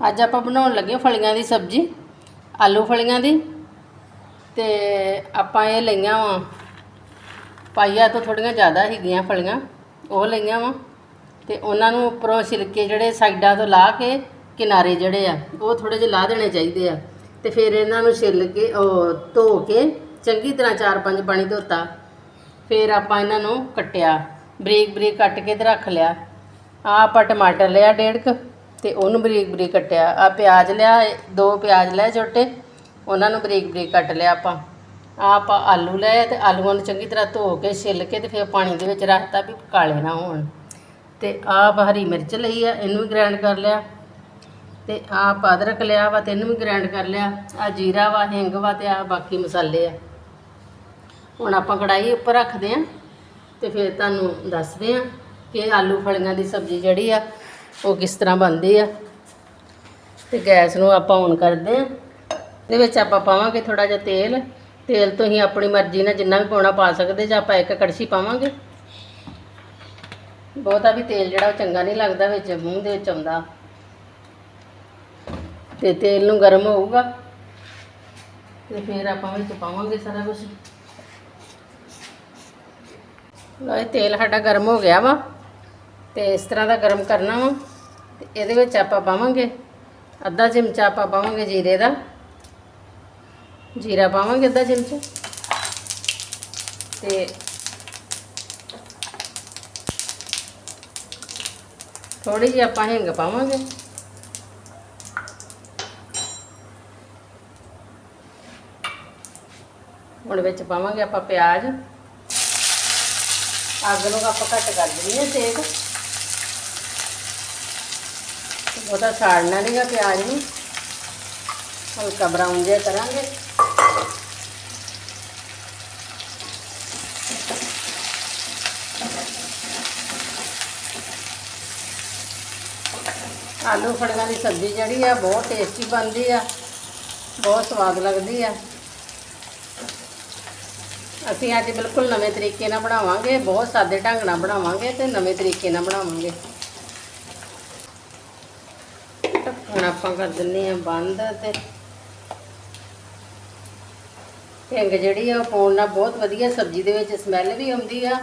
ਅੱਜ ਆਪਾਂ ਬਣਾਉਣ ਲੱਗੇ ਫਲੀਆਂ ਦੀ ਸਬਜ਼ੀ, ਆਲੂ ਫਲੀਆਂ ਦੀ ਤੇ ਆਪਾਂ ਇਹ ਲਈਆਂ ਵਾ। ਪਾਈਆ ਤੋਂ ਥੋੜੀਆਂ ਜ਼ਿਆਦਾ ਹੈਗੀਆਂ ਫਲੀਆਂ, ਉਹ ਲਈਆਂ ਵਾ ਤੇ ਉਹਨਾਂ ਨੂੰ ਉੱਪਰੋਂ ਛਿਲਕੇ ਜਿਹੜੇ ਸਾਈਡਾਂ ਤੋਂ ਲਾ ਕੇ ਕਿਨਾਰੇ ਜਿਹੜੇ ਆ, ਉਹ ਥੋੜੇ ਜਿਹੇ ਲਾ ਦੇਣੇ ਚਾਹੀਦੇ ਆ। ਤੇ ਫਿਰ ਇਹਨਾਂ ਨੂੰ ਛਿੱਲ ਕੇ, ਉਹ ਧੋ ਕੇ ਚੰਗੀ ਤਰ੍ਹਾਂ ਚਾਰ ਪੰਜ ਪਾਣੀ ਧੋਤਾ। ਫਿਰ ਆਪਾਂ ਇਹਨਾਂ ਨੂੰ ਕੱਟਿਆ ਬਰੀਕ ਬਰੀਕ ਕੱਟ ਕੇ ਤੇ ਰੱਖ ਲਿਆ। ਆ ਆਪਾਂ ਟਮਾਟਰ ਲਿਆ ਡੇਢ ਕੁ। ਅਤੇ ਉਹਨੂੰ ਬਰੀਕ ਬਰੀਕ ਕੱਟਿਆ। ਆ ਪਿਆਜ਼ ਲਿਆ, ਦੋ ਪਿਆਜ਼ ਲਏ ਛੋਟੇ ਉਹਨਾਂ ਨੂੰ ਬਰੀਕ ਬਰੀਕ ਕੱਟ ਲਿਆ ਆਪਾਂ। ਆਹ ਆਪਾਂ ਆਲੂ ਲਏ ਅਤੇ ਆਲੂਆਂ ਨੂੰ ਚੰਗੀ ਤਰ੍ਹਾਂ ਧੋ ਕੇ ਛਿੱਲ ਕੇ ਅਤੇ ਫਿਰ ਪਾਣੀ ਦੇ ਵਿੱਚ ਰੱਖਤਾ ਵੀ ਕਾਲੇ ਨਾ ਹੋਣ। ਅਤੇ ਆਪ ਹਰੀ ਮਿਰਚ ਲਈ ਆ, ਇਹਨੂੰ ਵੀ ਗ੍ਰਾਈਂਡ ਕਰ ਲਿਆ। ਤੇ ਆਪ ਅਦਰਕ ਲਿਆ ਵਾ ਤੇ ਇਹਨੂੰ ਵੀ ਗ੍ਰਾਈਂਡ ਕਰ ਲਿਆ। ਆ ਜੀਰਾ ਵਾ, ਹਿੰਗ ਵਾ ਤੇ ਆ ਬਾਕੀ ਮਸਾਲੇ ਆ। ਹੁਣ ਆਪਾਂ ਕੜਾਈ ਉੱਪਰ ਰੱਖਦੇ ਆ ਤੇ ਫਿਰ ਤੁਹਾਨੂੰ ਦੱਸਦੇ ਆ ਕਿ ਆਲੂ ਫਲੀਆਂ ਦੀ ਸਬਜ਼ੀ ਜਿਹੜੀ ਆ ਉਹ ਕਿਸ ਤਰ੍ਹਾਂ ਬਣਦੀ ਆ? ਤੇ ਗੈਸ ਨੂੰ ਆਪਾਂ ਔਨ ਕਰਦੇ ਆ। ਇਹਦੇ ਵਿੱਚ ਆਪਾਂ ਪਾਵਾਂਗੇ ਥੋੜਾ ਜਿਹਾ ਤੇਲ। ਤੇਲ ਤੋਂ ਹੀ ਆਪਣੀ ਮਰਜ਼ੀ ਨਾਲ ਜਿੰਨਾ ਵੀ ਪਾਉਣਾ ਪਾ ਸਕਦੇ, ਜਾਂ ਆਪਾਂ ਇੱਕ ਕੜਛੀ ਪਾਵਾਂਗੇ। ਬਹੁਤਾ ਵੀ ਤੇਲ ਜਿਹੜਾ ਉਹ ਚੰਗਾ ਨਹੀਂ ਲੱਗਦਾ ਵਿੱਚ, ਮੂੰਹ ਦੇ ਵਿੱਚ ਆਉਂਦਾ। ਤੇ ਤੇਲ ਨੂੰ ਗਰਮ ਹੋਊਗਾ। ਤੇ ਫਿਰ ਆਪਾਂ ਵਿੱਚ ਪਾਵਾਂਗੇ ਸਾਰਾ ਕੁਝ ਲੋ ਇਹ ਤੇਲ ਸਾਡਾ ਗਰਮ ਹੋ ਗਿਆ ਵਾ। ਤੇ ਇਸ ਤਰ੍ਹਾਂ ਦਾ ਗਰਮ ਕਰਨਾ ਵਾ ਤੇ ਇਹਦੇ ਵਿੱਚ ਆਪਾਂ ਪਾਵਾਂਗੇ ਅੱਧਾ ਚਮਚਾ ਆਪਾਂ ਪਾਵਾਂਗੇ ਜੀਰੇ ਦਾ। ਜੀਰਾ ਪਾਵਾਂਗੇ ਅੱਧਾ ਚਮਚਾ। ਤੇ ਥੋੜੀ ਜਿਹੀ ਆਪਾਂ ਹਿੰਗ ਪਾਵਾਂਗੇ। ਹੁਣ ਵਿੱਚ ਪਾਵਾਂਗੇ ਆਪਾਂ ਪਿਆਜ਼। ਅੱਗ ਨੂੰ ਆਪਾਂ ਘੱਟ ਕਰ ਦਿੰਦੇ ਹਾਂ ਸੇਕ। ਬਹੁਤਾ ਸਾੜਨਾ ਨਹੀਂਗਾ ਪਿਆਜ਼ ਨੂੰ। ਹਲਕਾ ਬਰਾਊਨ ਜਿਹਾ ਕਰਾਂਗੇ। ਆਲੂ ਫੜੀਆਂ ਦੀ ਸਬਜ਼ੀ ਜਿਹੜੀ ਆ, ਬਹੁਤ ਟੇਸਟੀ ਬਣਦੀ ਆ। ਬਹੁਤ ਸਵਾਦ ਲੱਗਦੀ ਆ। ਅਸੀਂ ਅੱਜ ਬਿਲਕੁਲ ਨਵੇਂ ਤਰੀਕੇ ਨਾਲ ਬਣਾਵਾਂਗੇ। ਬਹੁਤ ਸਾਦੇ ਢੰਗ ਨਾਲ ਬਣਾਵਾਂਗੇ ਤੇ ਨਵੇਂ ਤਰੀਕੇ ਨਾਲ ਬਣਾਵਾਂਗੇ ਹੁਣ ਆਪਾਂ ਕਰ ਦਿੰਨੇ ਆ ਬੰਦ ਤੇ ਹਿੰਗ ਜਿਹੜੀ ਆ ਉਹ ਪਾਉਣ ਨਾਲ ਬਹੁਤ ਵਧੀਆ ਸਬਜ਼ੀ ਦੇ ਵਿੱਚ ਸਮੈਲ ਵੀ ਆਉਂਦੀ ਆ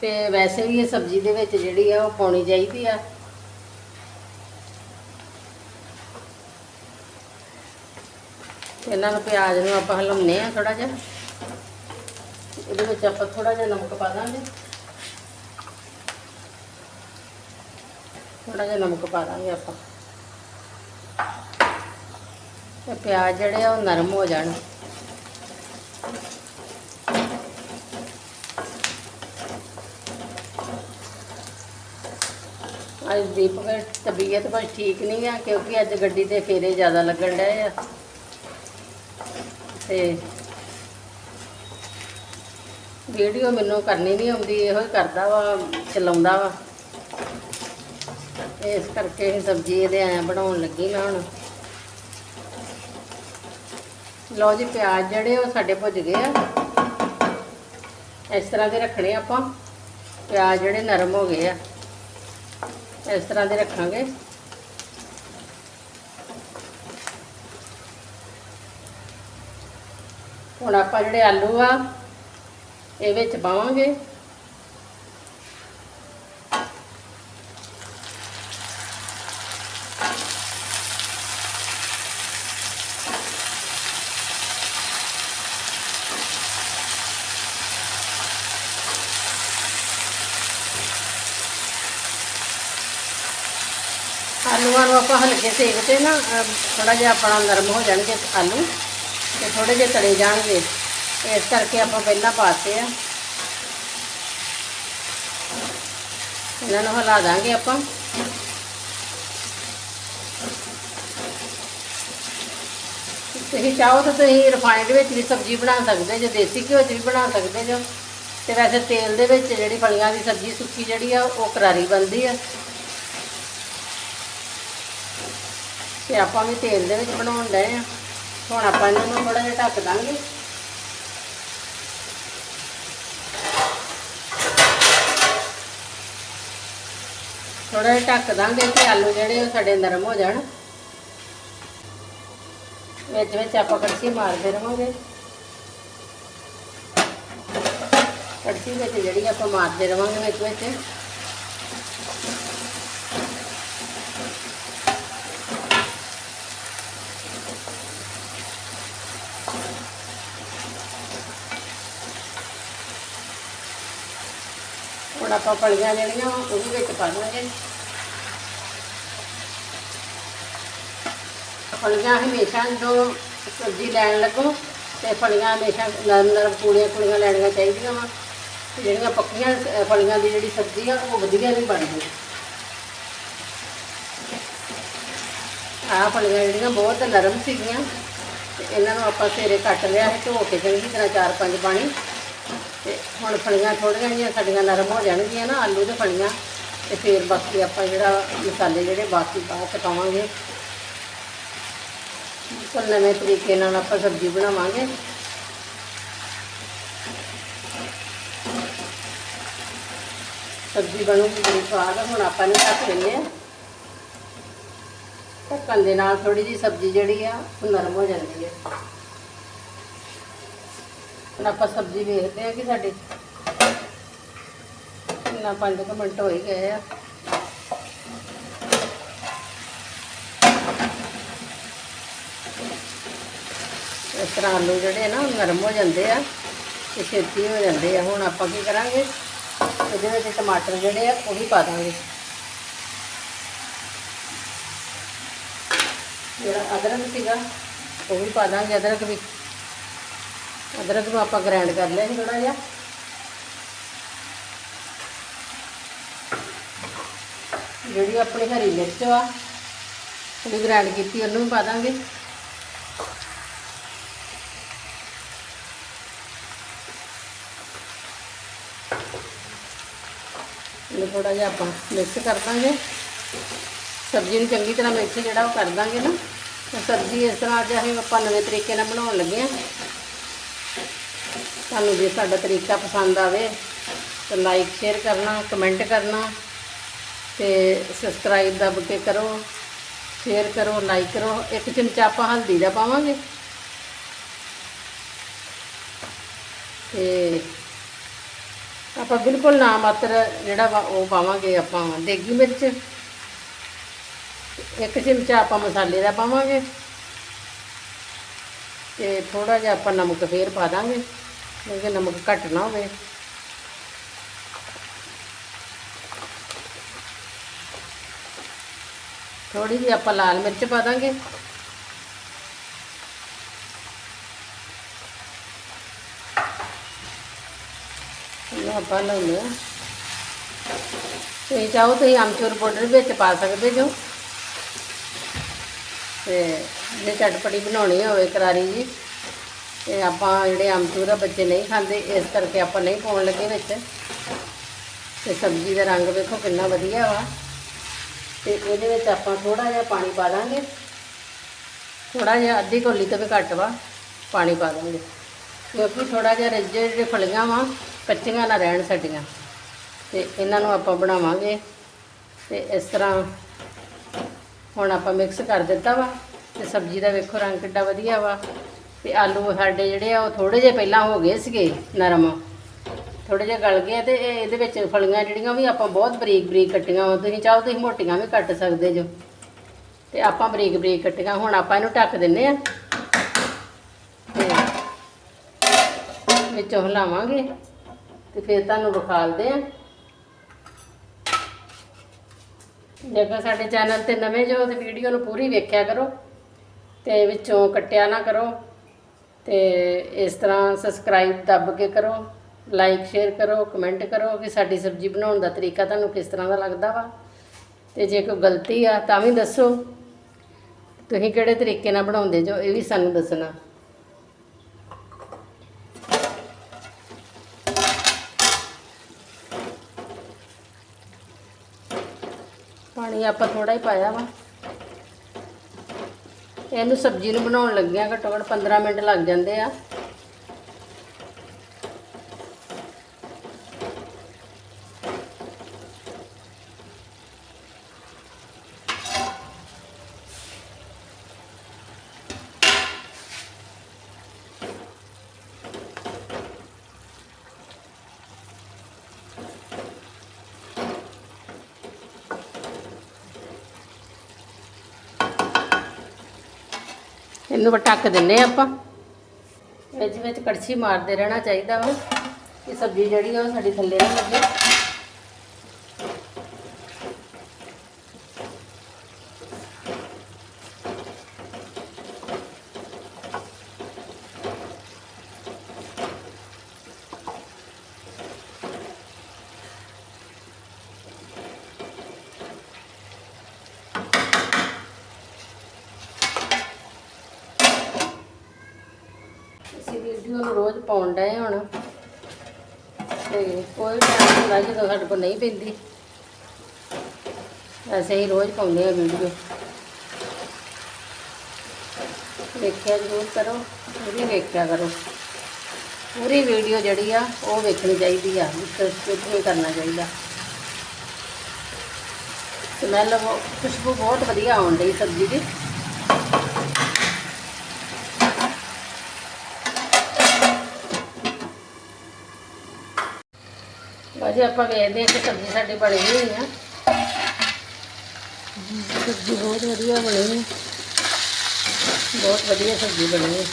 ਤੇ ਵੈਸੇ ਵੀ ਇਹ ਸਬਜ਼ੀ ਦੇ ਵਿੱਚ ਜਿਹੜੀ ਆ ਉਹ ਪਾਉਣੀ ਚਾਹੀਦੀ ਆ। ਇਹਨਾਂ ਨੂੰ ਪਿਆਜ਼ ਨੂੰ ਆਪਾਂ ਹਲਾਉਂਦੇ ਆ ਥੋੜਾ ਜਿਹਾ। ਇਹਦੇ ਵਿੱਚ ਆਪਾਂ ਥੋੜਾ ਜਿਹਾ ਨਮਕ ਪਾ ਦਾਂਗੇ। ਥੋੜਾ ਜਿਹਾ ਨਮਕ ਪਾ ਦਾਂਗੇ ਆਪਾਂ। ਤੇ ਪਿਆਜ਼ ਜਿਹੜੇ ਆ ਉਹ ਨਰਮ ਹੋ ਜਾਣ। ਅੱਜ ਦੀਪਕ ਦੀ ਤਬੀਅਤ ਬਸ ਠੀਕ ਨਹੀਂ ਆ, ਕਿਉਂਕਿ ਅੱਜ ਗੱਡੀ ਤੇ ਫੇਰੇ ਜ਼ਿਆਦਾ ਲੱਗਣ ਡਏ ਆ। ਤੇ ਵੀਡੀਓ ਮੈਨੂੰ ਕਰਨੀ ਨਹੀਂ ਆਉਂਦੀ, ਇਹੋ ਹੀ ਕਰਦਾ ਵਾ, ਚਲਾਉਂਦਾ ਵਾ। ਇਸ ਕਰਕੇ ਇਹ ਸਬਜ਼ੀ ਇਹਦੇ ਆਇਆ ਬਣਾਉਣ ਲੱਗੀ ਮੈਂ ਹੁਣ। ਲਓ ਜੀ ਪਿਆਜ਼ ਜਿਹੜੇ ਉਹ ਸਾਡੇ ਭੁੱਜ ਗਏ ਆ। ਇਸ ਤਰ੍ਹਾਂ ਦੇ ਰੱਖਣੇ ਆਪਾਂ। ਪਿਆਜ਼ ਜਿਹੜੇ ਨਰਮ ਹੋ ਗਏ ਆ। ਇਸ ਤਰ੍ਹਾਂ ਦੇ ਰੱਖਾਂਗੇ। ਹੁਣ ਆਪਾਂ ਜਿਹੜੇ ਆਲੂ ਆ, ਇਹ ਵਿੱਚ ਪਾਵਾਂਗੇ। ਆਲੂਆਂ ਆਪਾਂ ਹਲਕੇ ਸੇਕ ਤੇ ਨਾ ਥੋੜਾ ਜਿਹਾ ਆਪਣਾ ਨਰਮ ਹੋ ਜਾਣਗੇ ਆਲੂ ਤੇ ਥੋੜੇ ਜਿਹੇ ਤਲੇ ਜਾਣਗੇ। ਇਸ ਕਰਕੇ ਆਪਾਂ ਪਹਿਲਾਂ ਪਾਤੇ ਆ। ਇਹਨਾਂ ਨੂੰ ਹਿਲਾ ਦਾਂਗੇ ਆਪਾਂ। ਤੁਸੀਂ ਚਾਹੋ ਤਾਂ ਤੁਸੀਂ ਰਿਫਾਈਨਡ ਵਿੱਚ ਵੀ ਸਬਜ਼ੀ ਬਣਾ ਸਕਦੇ ਜੋ ਦੇਸੀ ਘਿਓ 'ਚ ਵੀ ਬਣਾ ਸਕਦੇ ਜੋ ਤੇ ਵੈਸੇ ਤੇਲ ਦੇ ਵਿੱਚ ਜਿਹੜੀ ਫਲੀਆਂ ਦੀ ਸਬਜ਼ੀ ਸੁੱਕੀ ਜਿਹੜੀ ਆ, ਉਹ ਕਰਾਰੀ ਬਣਦੀ ਆ। ਤੇ ਆਪਾਂ ਵੀ ਤੇਲ ਦੇ ਵਿੱਚ ਬਣਾਉਣ ਡਏ ਆ। ਹੁਣ ਆਪਾਂ ਇਹਨਾਂ ਨੂੰ ਥੋੜਾ ਜਿਹਾ ਢੱਕ ਦਾਂਗੇ। ਥੋੜਾ ਜਿਹਾ ਢੱਕ ਦਾਂਗੇ ਕਿ ਆਲੂ ਜਿਹੜੇ ਉਹ ਸਾਡੇ ਨਰਮ ਹੋ ਜਾਣ। ਵਿੱਚ ਵਿੱਚ ਆਪਾਂ ਕੜਛੀ ਮਾਰਦੇ ਰਹਾਂਗੇ ਕੜਛੀ ਵਿੱਚ ਜਿਹੜੀ ਆਪਾਂ ਮਾਰਦੇ ਰਵਾਂਗੇ ਵਿੱਚ ਵਿੱਚ। ਆਪਾਂ ਫਲੀਆਂ ਜਿਹੜੀਆਂ ਵਾ ਉਹ ਵੀ ਵਿੱਚ ਪਾ ਦਾਂਗੇ। ਫਲੀਆਂ ਹਮੇਸ਼ਾ ਜਦੋਂ ਸਬਜ਼ੀ ਲੈਣ ਲੱਗੋ ਤੇ ਫਲੀਆਂ ਹਮੇਸ਼ਾ ਨਰਮ ਨਰਮ ਪੂੜੀਆਂ ਪੂੜੀਆਂ ਲੈਣੀਆਂ ਚਾਹੀਦੀਆਂ ਵਾ। ਜਿਹੜੀਆਂ ਪੱਕੀਆਂ ਫਲੀਆਂ ਦੀ ਜਿਹੜੀ ਸਬਜ਼ੀ ਆ, ਉਹ ਵਧੀਆ ਨਹੀਂ ਬਣਦੀ। ਆਹ ਫਲੀਆਂ ਜਿਹੜੀਆਂ ਬਹੁਤ ਨਰਮ ਸੀਗੀਆਂ ਤੇ ਇਹਨਾਂ ਨੂੰ ਆਪਾਂ ਸਵੇਰੇ ਕੱਟ ਲਿਆ ਹੈ ਧੋ ਕੇ ਚੰਗੀ ਤਰ੍ਹਾਂ ਚਾਰ ਪੰਜ ਪਾਣੀ ਤੇ ਹੁਣ ਫਲੀਆਂ ਥੋੜ੍ਹੀਆਂ ਜਿਹੀਆਂ ਸਾਡੀਆਂ ਨਰਮ ਹੋ ਜਾਣਗੀਆਂ ਨਾ, ਆਲੂ ਦੇ ਫਲੀਆਂ ਤੇ ਫਿਰ ਬਾਕੀ ਆਪਾਂ ਜਿਹੜਾ ਮਸਾਲੇ ਜਿਹੜੇ ਬਾਕੀ ਬਾਅਦ ਚ ਪਾਵਾਂਗੇ। ਬਿਲਕੁਲ ਨਵੇਂ ਤਰੀਕੇ ਨਾਲ ਆਪਾਂ ਸਬਜ਼ੀ ਬਣਾਵਾਂਗੇ। ਸਬਜ਼ੀ ਬਣੂਗੀ ਬੜੀ ਸਵਾਦ, ਹੁਣ ਆਪਾਂ ਨੂੰ ਢੱਕ ਲੈਂਦੇ ਆ ਢੱਕਣ ਦੇ ਨਾਲ ਥੋੜੀ ਜਿਹੀ ਸਬਜ਼ੀ ਜਿਹੜੀ ਆ, ਉਹ ਨਰਮ ਹੋ ਜਾਂਦੀ ਹੈ। ਹੁਣ ਆਪਾਂ ਸਬਜ਼ੀ ਵੇਖਦੇ ਆ ਕਿ ਸਾਡੀ ਕਿੰਨਾ ਪੰਜ ਕੁ ਮਿੰਟ ਹੋ ਹੀ ਗਏ ਆ। ਇਸ ਤਰ੍ਹਾਂ ਆਲੂ ਜਿਹੜੇ ਨਾ ਉਹ ਨਰਮ ਹੋ ਜਾਂਦੇ ਆ ਤੇ ਛੇਤੀ ਹੋ ਜਾਂਦੇ ਆ। ਹੁਣ ਆਪਾਂ ਕੀ ਕਰਾਂਗੇ? ਇਹਦੇ ਵਿੱਚ ਟਮਾਟਰ ਜਿਹੜੇ ਆ, ਉਹ ਵੀ ਪਾ ਦਾਂਗੇ। ਜਿਹੜਾ ਅਦਰਕ ਸੀਗਾ, ਉਹ ਵੀ ਪਾ ਦਾਂਗੇ ਅਦਰਕ ਵੀ ਅਦਰਕ ਨੂੰ ਆਪਾਂ ਗ੍ਰਾਈਂਡ ਕਰ ਲਿਆ ਸੀ ਥੋੜਾ ਜਿਹਾ। ਜਿਹੜੀ ਆਪਣੀ ਹਰੀ ਮਿਰਚ ਵਾ ਉਹ ਵੀ ਗ੍ਰਾਈਂਡ ਕੀਤੀ, ਉਹਨੂੰ ਵੀ ਪਾ ਦਾਂਗੇ। ਇਹਨੂੰ ਥੋੜਾ ਜਿਹਾ ਆਪਾਂ ਮਿਕਸ ਕਰ ਦਾਂਗੇ। ਸਬਜ਼ੀ ਨੂੰ ਚੰਗੀ ਤਰ੍ਹਾਂ ਮਿਕਸ ਜਿਹੜਾ ਉਹ ਕਰ ਦਾਂਗੇ ਨਾ। ਤੇ ਸਬਜ਼ੀ ਇਸ ਤਰ੍ਹਾਂ ਅੱਜ ਅਸੀਂ ਆਪਾਂ ਨਵੇਂ ਤਰੀਕੇ ਨਾਲ ਬਣਾਉਣ ਲੱਗੇ ਆ ਤੁਹਾਨੂੰ ਜੇ ਸਾਡਾ ਤਰੀਕਾ ਪਸੰਦ ਆਵੇ ਤਾਂ ਲਾਈਕ ਸ਼ੇਅਰ ਕਰਨਾ ਕਮੈਂਟ ਕਰਨਾ ਤੇ ਸਬਸਕ੍ਰਾਈਬ ਦੱਬ ਕੇ ਕਰੋ ਸ਼ੇਅਰ ਕਰੋ ਲਾਈਕ ਕਰੋ, ਇੱਕ ਚਮਚਾ ਆਪਾਂ ਹਲਦੀ ਦਾ ਪਾਵਾਂਗੇ। ਤੇ ਆਪਾਂ ਬਿਲਕੁਲ ਨਾ ਮਾਤਰ ਜਿਹੜਾ ਵਾ ਉਹ ਪਾਵਾਂਗੇ ਆਪਾਂ ਦੇਗੀ ਮਿਰਚ। ਇੱਕ ਚਮਚਾ ਆਪਾਂ ਮਸਾਲੇ ਦਾ ਪਾਵਾਂਗੇ। ਤੇ ਥੋੜਾ ਜਿਹਾ ਆਪਾਂ ਨਮਕ ਫੇਰ ਪਾ ਦਾਂਗੇ। ਕਿਉਂਕਿ ਨਮਕ ਘੱਟ ਨਾ ਹੋਵੇ। ਥੋੜੀ ਜਿਹੀ ਆਪਾਂ ਲਾਲ ਮਿਰਚ ਪਾ ਦਾਂਗੇ। ਇਹਨੂੰ ਆਪਾਂ ਲਾਉਂਦੇ ਹਾਂ ਤੁਸੀਂ ਚਾਹੋ ਤੁਸੀਂ ਅਮਚੂਰ ਪਾਊਡਰ ਵਿੱਚ ਪਾ ਸਕਦੇ ਜੋ। ਤੇ, ਜੇ ਚਟਪਟੀ ਬਣਾਉਣੀ ਹੋਵੇ ਕਰਾਰੀ ਜੀ। ਤੇ ਆਪਾਂ ਜਿਹੜੇ ਅਮਚੂਰ ਆ, ਬੱਚੇ ਨਹੀਂ ਖਾਂਦੇ, ਇਸ ਕਰਕੇ ਆਪਾਂ ਨਹੀਂ ਪਾਉਣ ਲੱਗੇ ਵਿੱਚ। ਤੇ ਸਬਜ਼ੀ ਦਾ ਰੰਗ ਵੇਖੋ ਕਿੰਨਾ ਵਧੀਆ ਵਾ। ਤੇ ਇਹਦੇ ਵਿੱਚ ਆਪਾਂ ਥੋੜਾ ਜਿਹਾ ਪਾਣੀ ਪਾ ਦਾਂਗੇ। ਥੋੜਾ ਜਿਹਾ ਅੱਧੀ ਕੋਲੀ ਤੋਂ ਵੀ ਘੱਟ ਵਾ, ਪਾਣੀ ਪਾ ਦਾਂਗੇ। ਕਿਉਂਕਿ ਥੋੜਾ ਜਿਹਾ ਰੱਜੇ ਜਿਹੜੇ ਫਲੀਆਂ ਵਾ, ਕੱਚੀਆਂ ਨਾ ਰਹਿਣ ਸਾਡੀਆਂ। ਤੇ ਇਹਨਾਂ ਨੂੰ ਆਪਾਂ ਬਣਾਵਾਂਗੇ। ਤੇ ਇਸ ਤਰ੍ਹਾਂ ਹੁਣ ਆਪਾਂ ਮਿਕਸ ਕਰ ਦਿੱਤਾ ਵਾ। ਤੇ ਸਬਜ਼ੀ ਦਾ ਵੇਖੋ ਰੰਗ ਕਿੱਡਾ ਵਧੀਆ ਵਾ। ਤੇ ਆਲੂ ਸਾਡੇ ਜਿਹੜੇ ਆ, ਉਹ ਥੋੜੇ ਜਿਹੇ ਪਹਿਲਾਂ ਹੋ ਗਏ ਸੀਗੇ ਨਰਮ। ਥੋੜੇ ਜਿਹੇ ਗਲ ਗਏ ਤੇ ਇਹ- ਇਹਦੇ ਵਿੱਚ ਫਲੀਆਂ ਜਿਹੜੀਆਂ ਵੀ ਆਪਾਂ ਬਹੁਤ ਬਰੀਕ ਬਰੀਕ ਕੱਟੀਆਂ ਵਾ ਤੁਸੀਂ ਚਾਹੋ ਤੁਸੀਂ ਮੋਟੀਆਂ ਵੀ ਕੱਟ ਸਕਦੇ ਜੋ। ਤੇ ਆਪਾਂ ਬਰੀਕ ਬਰੀਕ ਕੱਟੀਆਂ, ਹੁਣ ਆਪਾਂ ਇਹਨੂੰ ਢੱਕ ਦਿੰਨੇ ਆ। ਤੇ ਵਿੱਚੋਂ ਹਿਲਾਵਾਂਗੇ ਤੇ ਫਿਰ ਤੁਹਾਨੂੰ ਵਿਖਾਲਦੇ ਆ। ਜੇਕਰ ਸਾਡੇ ਚੈਨਲ ਤੇ ਨਵੇਂ ਜੋ ਤੇ ਵੀਡੀਓ ਨੂੰ ਪੂਰੀ ਵੇਖਿਆ ਕਰੋ ਤੇ ਵਿੱਚੋਂ ਕੱਟਿਆ ਨਾ ਕਰੋ। ਤੇ ਇਸ ਤਰ੍ਹਾਂ ਸਬਸਕ੍ਰਾਈਬ ਦੱਬ ਕੇ ਕਰੋ ਲਾਈਕ ਸ਼ੇਅਰ ਕਰੋ ਕਮੈਂਟ ਕਰੋ ਕਿ ਸਾਡੀ ਸਬਜ਼ੀ ਬਣਾਉਣ ਦਾ ਤਰੀਕਾ ਤੁਹਾਨੂੰ ਕਿਸ ਤਰ੍ਹਾਂ ਦਾ ਲੱਗਦਾ ਵਾ। ਤੇ ਜੇ ਕੋਈ ਗਲਤੀ ਆ ਤਾਂ ਵੀ ਦੱਸੋ। ਤੁਸੀਂ ਕਿਹੜੇ ਤਰੀਕੇ ਨਾਲ ਬਣਾਉਂਦੇ ਜੋ, ਇਹ ਵੀ ਸਾਨੂੰ ਦੱਸਣਾ। ਪਾਣੀ ਆਪਾਂ ਥੋੜਾ ਹੀ ਪਾਇਆ ਵਾ। ਇਹਨੂੰ ਸਬਜ਼ੀ ਨੂੰ ਬਣਾਉਣ ਲੱਗਿਆ ਘੱਟੋ ਘੱਟ 15 ਮਿੰਟ ਲੱਗ ਜਾਂਦੇ ਆ। ਇਹਨੂੰ ਆਪਾਂ ਢੱਕ ਦਿੰਨੇ ਆਪਾਂ। ਵਿੱਚ ਵਿੱਚ ਕੜਛੀ ਮਾਰਦੇ ਰਹਿਣਾ ਚਾਹੀਦਾ ਵਾ। ਕਿ ਸਬਜ਼ੀ ਜਿਹੜੀ ਆ ਉਹ ਸਾਡੀ ਥੱਲੇ ਨਾ ਲੱਗੇ ਅਸੀਂ ਵੀਡੀਓ ਨੂੰ ਰੋਜ਼ ਪਾਉਣ ਡਏ ਹੁਣ। ਤੇ ਕੋਈ ਟਾਈਮ ਹੁੰਦਾ ਜਦੋਂ ਸਾਡੇ ਕੋਲ ਨਹੀਂ ਪੈਂਦੀ। ਅਸੀਂ ਹੀ ਰੋਜ਼ ਪਾਉਂਦੇ ਆ ਵੀਡੀਓ ਵੇਖਿਆ ਜ਼ਰੂਰ ਕਰੋ, ਪੂਰੀ ਵੇਖਿਆ ਕਰੋ। ਪੂਰੀ ਵੀਡੀਓ ਜਿਹੜੀ ਆ, ਉਹ ਵੇਖਣੀ ਚਾਹੀਦੀ ਆ ਵਿੱਚ ਨਹੀਂ ਕਰਨਾ ਚਾਹੀਦਾ। ਸਮੈਲ ਖੁਸ਼ਬੂ ਬਹੁਤ ਵਧੀਆ ਆਉਣ ਡਈ ਸਬਜ਼ੀ ਦੀ। ਬਾਜੀ ਆਪਾਂ ਵੇਖਦੇ ਹਾਂ ਕਿ ਸਬਜ਼ੀ ਸਾਡੀ ਬਣੀ ਹੋਈ ਆ। ਸਬਜ਼ੀ ਬਹੁਤ ਵਧੀਆ ਬਣੀ। ਹੈ ਬਹੁਤ ਵਧੀਆ ਸਬਜ਼ੀ ਬਣੀ। ਹੈ